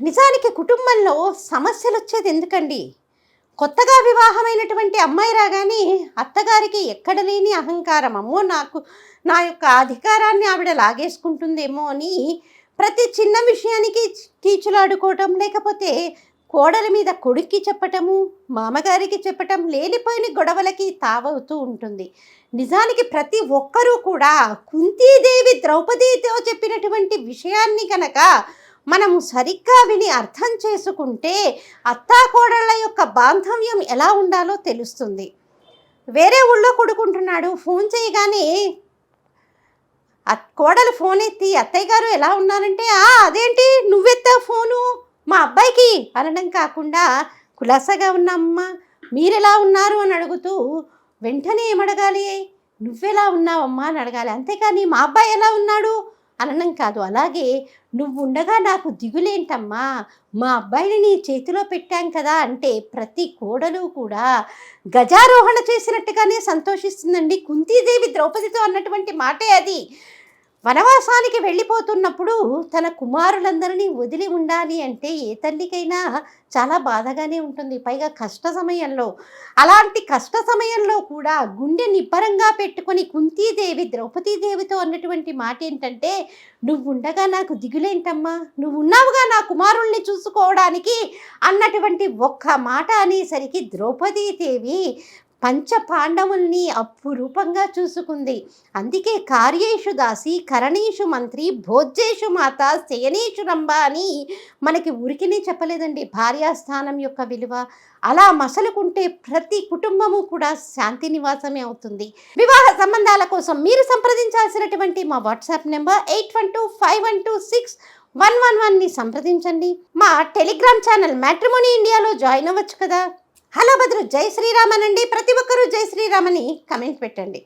నిజానికి కుటుంబంలో సమస్యలు వచ్చేది ఎందుకండి? కొత్తగా వివాహమైనటువంటి అమ్మాయి రాగానే అత్తగారికి ఎక్కడ లేని అహంకారం. అమ్మో నాకు నా యొక్క అధికారాన్ని ఆవిడ లాగేసుకుంటుందేమో అని ప్రతి చిన్న విషయానికి కీచులాడుకోవటం లేకపోతే కోడల మీద కొడుక్కి చెప్పటము మామగారికి చెప్పటం లేనిపోయిన గొడవలకి తావవుతూ ఉంటుంది. నిజానికి ప్రతి ఒక్కరూ కూడా కుంతీదేవి ద్రౌపదితో చెప్పినటువంటి విషయాన్ని కనుక మనము సరిగ్గా విని అర్థం చేసుకుంటే అత్తాకోడళ్ళ యొక్క బాంధవ్యం ఎలా ఉండాలో తెలుస్తుంది. వేరే ఊళ్ళో కొడుకుంటున్నాడు ఫోన్ చేయగానే కోడలు ఫోన్ ఎత్తి అత్తయ్య గారు ఎలా ఉన్నారంటే "ఆ, అదేంటి నువ్వెత్తావు ఫోను? మా అబ్బాయికి? అనడం కాకుండా కులాసగా ఉన్నామ్మా మీరెలా ఉన్నారు? అని అడుగుతూ వెంటనే ఏమడగాలి? నువ్వెలా ఉన్నావమ్మా? అని అడగాలి. అంతేకాని మా అబ్బాయి ఎలా ఉన్నాడు? అనడం కాదు. అలాగే నువ్వు ఉండగా నాకు దిగులేంటమ్మా. మా అబ్బాయిని నీ చేతిలో పెట్టాం కదా అంటే ప్రతి కోడలు కూడా గజారోహణ చేసినట్టుగానే సంతోషిస్తుందండి. కుంతీదేవి ద్రౌపదితో అన్నటువంటి మాటే అది. వనవాసానికి వెళ్ళిపోతున్నప్పుడు తన కుమారులందరినీ వదిలి ఉండాలి అంటే ఏ తల్లికైనా చాలా బాధగానే ఉంటుంది. పైగా కష్ట సమయంలో అలాంటి కష్ట సమయంలో కూడా గుండె నిబ్బరంగా పెట్టుకొని కుంతీదేవి ద్రౌపదీదేవితో అన్నటువంటి మాట ఏంటంటే నువ్వు ఉండగా నాకు దిగులేంటమ్మా. నువ్వు ఉన్నావుగా నా కుమారుల్ని చూసుకోవడానికి అన్నటువంటి ఒక్క మాట అనేసరికి ద్రౌపదీదేవి పంచ పాండవుల్ని అపురూపంగా చూసుకుంది. అందుకే కార్యేషు దాసి కరణీషు మంత్రి భోజ్యేషు మాత శయనేషు రంభ అని మనకి ఉరికినే చెప్పలేదండి భార్యాస్థానం యొక్క విలువ. అలా మసలుకుంటే ప్రతి కుటుంబము కూడా శాంతి నివాసమే అవుతుంది. వివాహ సంబంధాల కోసం మీరు సంప్రదించాల్సినటువంటి మా WhatsApp number eight one two five one two six one one వన్ని సంప్రదించండి. మా టెలిగ్రామ్ ఛానల్ మ్యాట్రిమోనీ ఇండియాలో జాయిన్ అవ్వచ్చు కదా. హలో భద్రు జై శ్రీరామనండి. ప్రతి ఒక్కరూ జై శ్రీరామని కమెంట్ పెట్టండి.